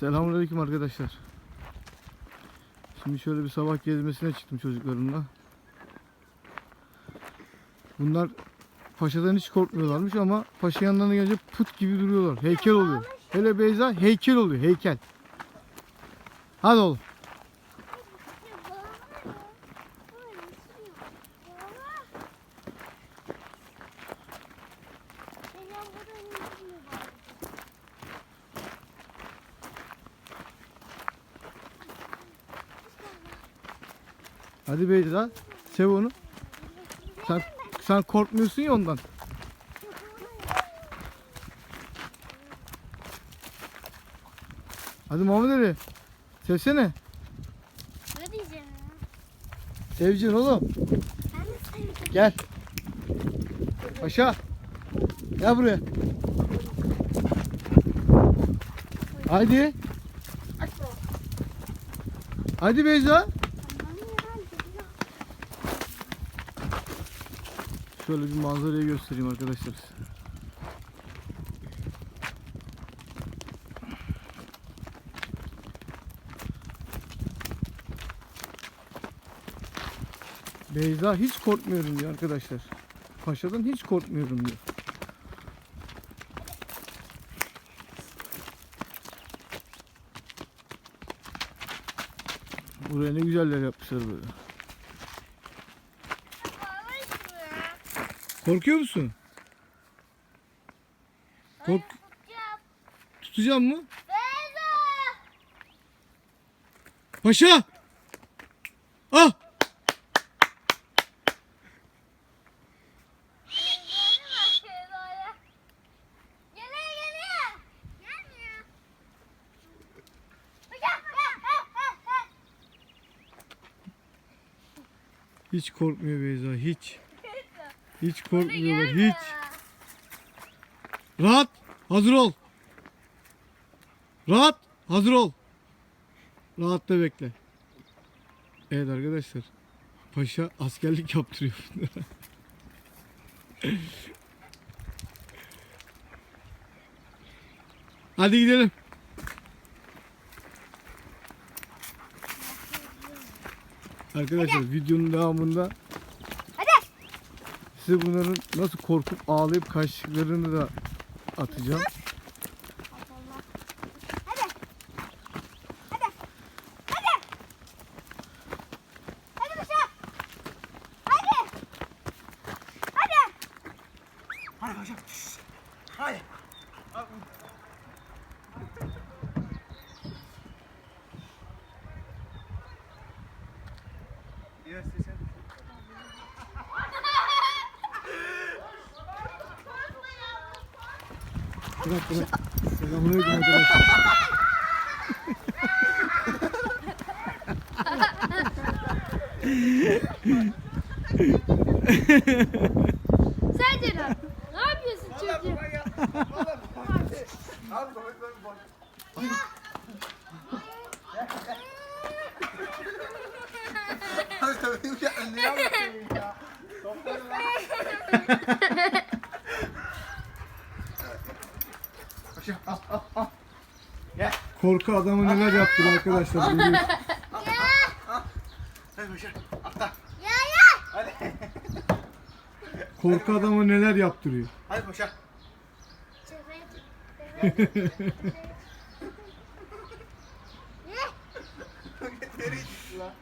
Selamünaleyküm arkadaşlar. Şimdi şöyle bir sabah gezmesine çıktım çocuklarımla. Bunlar paşadan hiç korkmuyorlarmış ama paşa yanlarına gelince put gibi duruyorlar. Heykel oluyor. Hele Beyza heykel oluyor heykel. Hadi oğlum. Hadi Beyza sev onu. Sen, sen korkmuyorsun ya ondan. Hadi Muhammed Ali. Sevsene. Ne diyeceğim? Seveceksin oğlum. Ben de sevdim. Gel. Paşa. Gel buraya. Hadi. Hadi Beyza. Şöyle bir manzarayı göstereyim arkadaşlar. Beyza hiç korkmuyorum diyor arkadaşlar. Paşadan hiç korkmuyorum diyor. Buraya ne güzeller yapmışlar böyle. Korkuyor musun? Kork tutacağım mı? Paşa! Ah! Hiç korkmuyor Beyza hiç. Hiç korkmuyorlar hiç. Rahat hazır ol. Rahat hazır ol. Rahat da bekle. Evet arkadaşlar. Paşa askerlik yaptırıyor. Hadi gidelim. Arkadaşlar videonun devamında. Size bunların nasıl korkup ağlayıp kaçtıklarını da atacağım. Hadi. Hadi. Hadi. Hadi Paşa. Hadi. Hadi. Hadi paşam. Hadi. Biraz sesen. Bırak bırak. Selamünaleyküm arkadaşlar. Sence ne? Ne yapıyorsun çocuğum? Abi tabii ya ne yapayım ya? Al. Korku adamı neler yaptı arkadaşlar. görüyorsunuz. Hadi. Ya ya. Hadi. Korku adamı neler yaptırıyor. Hadi paşa. Nereye gitti lan?